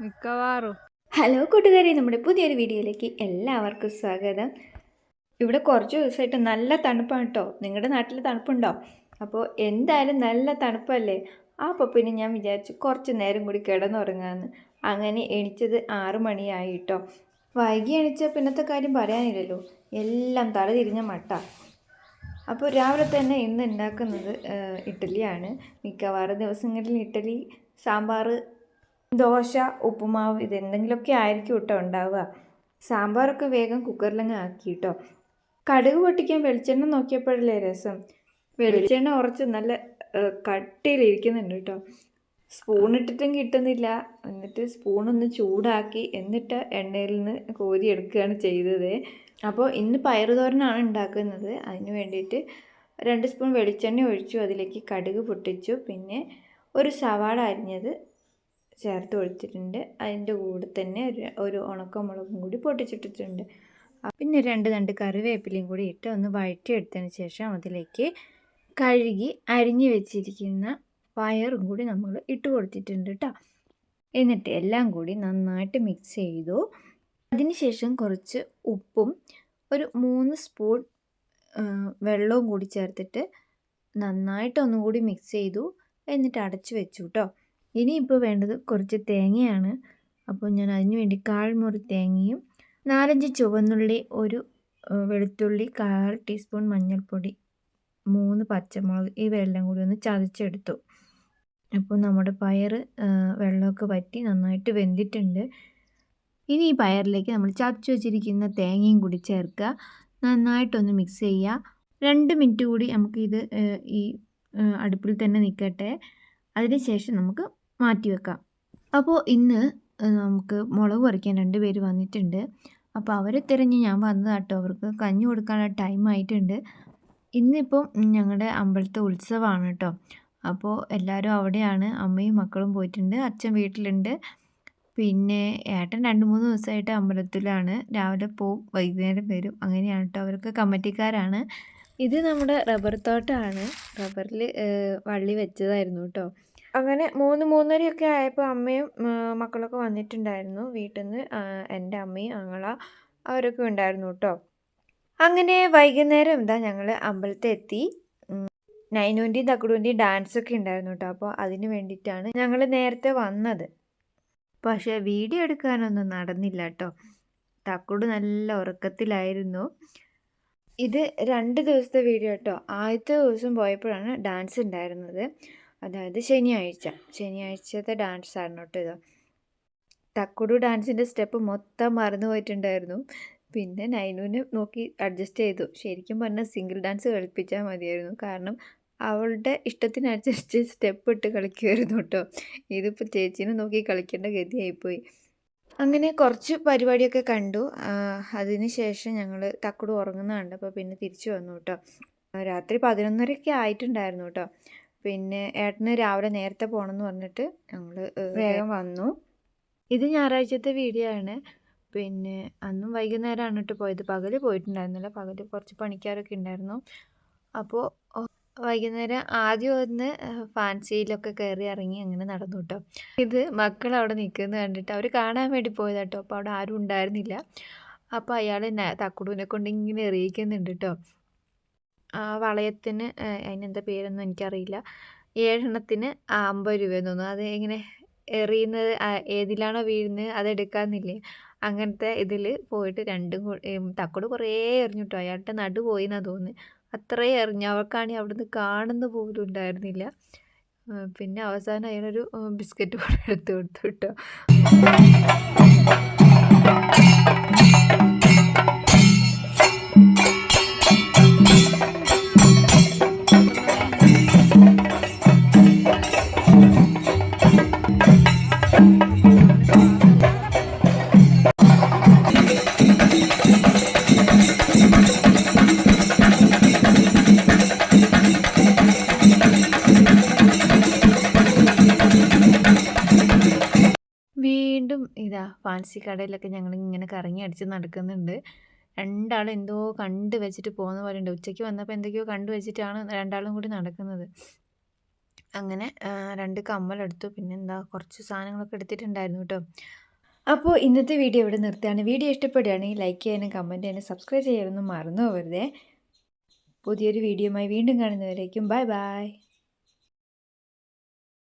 മിക്കവാറും. ഹലോ കൂട്ടുകാരെ നമ്മുടെ പുതിയൊരു വീഡിയോയിലേക്ക് എല്ലാവർക്കും സ്വാഗതം. ഇവിടെ കുറച്ച് ദിവസമായിട്ട് നല്ല തണുപ്പാണ് കേട്ടോ. നിങ്ങളുടെ നാട്ടിൽ തണുപ്പുണ്ടോ? അപ്പോൾ എന്തായാലും നല്ല തണുപ്പല്ലേ? അപ്പോൾ പിന്നെ ഞാൻ വിചാരിച്ചു കുറച്ച് നേരം കൂടി കിടന്നുറങ്ങാമെന്ന് അങ്ങനെ എണിച്ചത് ആറു മണിയായി കേട്ടോ. വൈകി എണിച്ച പിന്നത്തെ കാര്യം പറയാനില്ലല്ലോ. എല്ലാം തല തിരിഞ്ഞ മട്ട. അപ്പോൾ രാവിലെ തന്നെ ഇന്ന് ഉണ്ടാക്കുന്നത് ഇഡ്ഡലിയാണ്. മിക്കവാറും ദിവസങ്ങളിൽ ഇഡ്ഡലി സാമ്പാർ ദോശ ഉപ്പുമാവ് ഇതെന്തെങ്കിലുമൊക്കെ ആയിരിക്കും കേട്ടോ ഉണ്ടാവുക. സാമ്പാറൊക്കെ വേഗം കുക്കറിലങ്ങ് ആക്കി കേട്ടോ. കടുക് പൊട്ടിക്കാൻ വെളിച്ചെണ്ണ നോക്കിയപ്പോഴല്ലേ രസം. വെളിച്ചെണ്ണ ഉറച്ച് നല്ല കട്ടിയിലിരിക്കുന്നുണ്ട് കേട്ടോ. സ്പൂൺ ഇട്ടിട്ടും കിട്ടുന്നില്ല. എന്നിട്ട് സ്പൂണൊന്ന് ചൂടാക്കി എന്നിട്ട് എണ്ണയിൽ നിന്ന് കോരി എടുക്കുകയാണ് ചെയ്തത്. അപ്പോൾ ഇന്ന് പയറുതോരനാണ് ഉണ്ടാക്കുന്നത്. അതിന് വേണ്ടിയിട്ട് രണ്ട് സ്പൂൺ വെളിച്ചെണ്ണ ഒഴിച്ചു. അതിലേക്ക് കടുക് പൊട്ടിച്ചു. പിന്നെ ഒരു സവാള അരിഞ്ഞത് ചേർത്ത് ഒഴിച്ചിട്ടുണ്ട് അതിന്റെ കൂടെ തന്നെ ഒരു ഉണക്കമുളകും കൂടി പൊട്ടിച്ചിട്ടിട്ടുണ്ട്. പിന്നെ രണ്ട് രണ്ട് കറിവേപ്പിലയും കൂടി ഇട്ട് ഒന്ന് വഴറ്റിയെടുത്തതിന് ശേഷം അതിലേക്ക് കഴുകി അരിഞ്ഞു വെച്ചിരിക്കുന്ന പയറും കൂടി നമ്മൾ ഇട്ട് കൊടുത്തിട്ടുണ്ട് കേട്ടോ എന്നിട്ട് എല്ലാം കൂടി നന്നായിട്ട് മിക്സ് ചെയ്തു. അതിനുശേഷം കുറച്ച് ഉപ്പും ഒരു മൂന്ന് സ്പൂൺ വെള്ളവും കൂടി ചേർത്തിട്ട് നന്നായിട്ട് ഒന്നും കൂടി മിക്സ് ചെയ്തു. എന്നിട്ട് അടച്ചു വെച്ചു കേട്ടോ ഇനിയിപ്പോൾ വേണ്ടത് കുറച്ച് തേങ്ങയാണ്. അപ്പോൾ ഞാൻ അതിന് വേണ്ടി കാൽമുറി തേങ്ങയും നാലഞ്ച് ചുവന്നുള്ളി ഒരു വെളുത്തുള്ളി കാൽ ടീസ്പൂൺ മഞ്ഞൾപ്പൊടി മൂന്ന് പച്ചമുളക് ഇവയെല്ലാം കൂടി ഒന്ന് ചതച്ചെടുത്തു. അപ്പോൾ നമ്മുടെ പയർ വെള്ളമൊക്കെ വറ്റി നന്നായിട്ട് വെന്തിട്ടുണ്ട്. ഇനി ഈ പയറിലേക്ക് നമ്മൾ ചതച്ച് വെച്ചിരിക്കുന്ന തേങ്ങയും കൂടി ചേർക്കുക. നന്നായിട്ടൊന്ന് മിക്സ് ചെയ്യുക. രണ്ട് മിനിറ്റ് കൂടി നമുക്കിത് ഈ അടുപ്പിൽ തന്നെ നിൽക്കട്ടെ. അതിനുശേഷം നമുക്ക് മാറ്റി വെക്കാം. അപ്പോൾ ഇന്ന് നമുക്ക് മുളക് പറിക്കാൻ രണ്ട് പേര് വന്നിട്ടുണ്ട്. അപ്പോൾ അവരെ തിരഞ്ഞ് ഞാൻ വന്നതാട്ടോ അവർക്ക് കഞ്ഞി കൊടുക്കാനുള്ള ടൈം ആയിട്ടുണ്ട്. ഇന്നിപ്പം ഞങ്ങളുടെ അമ്പലത്തെ ഉത്സവമാണ് കേട്ടോ. അപ്പോൾ എല്ലാവരും അവിടെയാണ്. അമ്മയും മക്കളും പോയിട്ടുണ്ട്. അച്ഛൻ വീട്ടിലുണ്ട്. പിന്നെ ഏട്ടൻ രണ്ട് മൂന്ന് ദിവസമായിട്ട് അമ്പലത്തിലാണ്. രാവിലെ പോവും വൈകുന്നേരം വരും. അങ്ങനെയാണ് കേട്ടോ. അവർക്ക് കമ്മിറ്റിക്കാരാണ്. ഇത് നമ്മുടെ റബ്ബർ തോട്ടമാണ്. റബ്ബറിൽ വള്ളി വെച്ചതായിരുന്നു കേട്ടോ. അങ്ങനെ മൂന്ന് മൂന്നരയൊക്കെ ആയപ്പോൾ അമ്മയും മക്കളൊക്കെ വന്നിട്ടുണ്ടായിരുന്നു വീട്ടിൽ നിന്ന് എന്റെ അമ്മയും അങ്ങള അവരൊക്കെ ഉണ്ടായിരുന്നു കേട്ടോ അങ്ങനെ വൈകുന്നേരം എന്താ ഞങ്ങൾ അമ്പലത്തിൽ എത്തി. നൈനൂന്റെയും നൈനുവിന്റെയും തക്കുടുവിന്റെയും ഡാൻസൊക്കെ ഉണ്ടായിരുന്നു കേട്ടോ അപ്പോൾ അതിന് വേണ്ടിയിട്ടാണ് ഞങ്ങൾ നേരത്തെ വന്നത്. പക്ഷേ വീഡിയോ എടുക്കാനൊന്നും നടന്നില്ല കേട്ടോ തക്കുട് നല്ല ഉറക്കത്തിലായിരുന്നു. ഇത് രണ്ട് ദിവസത്തെ വീഡിയോ കേട്ടോ ആദ്യത്തെ ദിവസം പോയപ്പോഴാണ് ഡാൻസ് ഉണ്ടായിരുന്നത്. അതായത് ശനിയാഴ്ച. ശനിയാഴ്ചത്തെ ഡാൻസ് ആയിരുന്നു കേട്ടോ ഇത്. തക്കുടു ഡാൻസിന്റെ സ്റ്റെപ്പ് മൊത്തം മറന്നു പോയിട്ടുണ്ടായിരുന്നു. പിന്നെ നൈനുവിനെ നോക്കി അഡ്ജസ്റ്റ് ചെയ്തു. ശരിക്കും പറഞ്ഞാൽ സിംഗിൾ ഡാൻസ് കളിപ്പിച്ചാൽ മതിയായിരുന്നു. കാരണം അവളുടെ ഇഷ്ടത്തിനനുസരിച്ച് സ്റ്റെപ്പ് ഇട്ട് കളിക്കുമായിരുന്നു കേട്ടോ ഇതിപ്പോൾ ചേച്ചീനെ നോക്കി കളിക്കേണ്ട ഗതിയായിപ്പോയി. അങ്ങനെ കുറച്ച് പരിപാടിയൊക്കെ കണ്ടു. അതിന് ശേഷം ഞങ്ങൾ തക്കുട് ഉറങ്ങുന്ന കണ്ടപ്പോൾ പിന്നെ തിരിച്ചു വന്നു കേട്ടോ രാത്രി പതിനൊന്നരയൊക്കെ ആയിട്ടുണ്ടായിരുന്നു കേട്ടോ പിന്നെ ഏട്ടന് രാവിലെ നേരത്തെ പോകണമെന്ന് പറഞ്ഞിട്ട് ഞങ്ങൾ വേഗം വന്നു. ഇത് ഞായറാഴ്ചത്തെ വീഡിയോ ആണ്. പിന്നെ അന്നും വൈകുന്നേരമാണ് കേട്ടോ പോയത്. പകൽ പോയിട്ടുണ്ടായിരുന്നില്ല. പകൽ കുറച്ച് പണിക്കാരൊക്കെ ഉണ്ടായിരുന്നു. അപ്പോൾ വൈകുന്നേരം ആദ്യം ഒന്ന് ഫാൻസിയിലൊക്കെ കയറി ഇറങ്ങി അങ്ങനെ നടന്നു കേട്ടോ ഇത് മക്കൾ അവിടെ നിൽക്കുന്നത് കണ്ടിട്ട് അവർ കാണാൻ വേണ്ടി പോയതാട്ടോ അപ്പോൾ അവിടെ ആരും ഉണ്ടായിരുന്നില്ല. അപ്പോൾ അയാൾ തക്കുടുവിനെ കൊണ്ട് ഇങ്ങനെ എറിയിക്കുന്നുണ്ട് കേട്ടോ വളയത്തിന് ആ, അതിനെന്താ പേരൊന്നും എനിക്കറിയില്ല. ഏഴെണ്ണത്തിന് അമ്പത് രൂപയെന്ന് തോന്നുന്നു. അത് ഇങ്ങനെ എറിയുന്നത് ഏതിലാണോ വീഴുന്നത് അതെടുക്കാന്നില്ലേ അങ്ങനത്തെ ഇതിൽ പോയിട്ട് രണ്ടും തക്കോട് കുറേ എറിഞ്ഞു കേട്ടോ അയാളുടെ നടു പോയി എന്നാണ് തോന്നുന്നത് അത്രയും എറിഞ്ഞു. അവർക്കാണെങ്കിൽ അവിടുന്ന് കാണുന്ന പോലും ഉണ്ടായിരുന്നില്ല. പിന്നെ അവസാനം അയാളൊരു ബിസ്ക്കറ്റ് കൂടെ എടുത്ത് കൊടുത്തു കേട്ടോ വീണ്ടും ഇതാ ഫാൻസി കടയിലൊക്കെ ഞങ്ങൾ ഇങ്ങനെ കറങ്ങി അടിച്ച് നടക്കുന്നുണ്ട്. രണ്ടാളും എന്തോ കണ്ട് വെച്ചിട്ട് പോകുന്ന പോലെ ഉണ്ട്. ഉച്ചയ്ക്ക് വന്നപ്പോൾ എന്തൊക്കെയോ കണ്ടു വെച്ചിട്ടാണ് രണ്ടാളും കൂടി നടക്കുന്നത്. അങ്ങനെ രണ്ട് കമ്മലെടുത്തു. പിന്നെ എന്താ കുറച്ച് സാധനങ്ങളൊക്കെ എടുത്തിട്ടുണ്ടായിരുന്നു കേട്ടോ. അപ്പോൾ ഇന്നത്തെ വീഡിയോ ഇവിടെ നിർത്തുകയാണ്. വീഡിയോ ഇഷ്ടപ്പെടുകയാണെങ്കിൽ ലൈക്ക് ചെയ്യാനും കമന്റ് ചെയ്യാനും സബ്സ്ക്രൈബ് ചെയ്യാനൊന്നും മറന്നു പോകരുതേ. പുതിയൊരു വീഡിയോയുമായി വീണ്ടും കാണുന്നവരേക്കും. Bye bye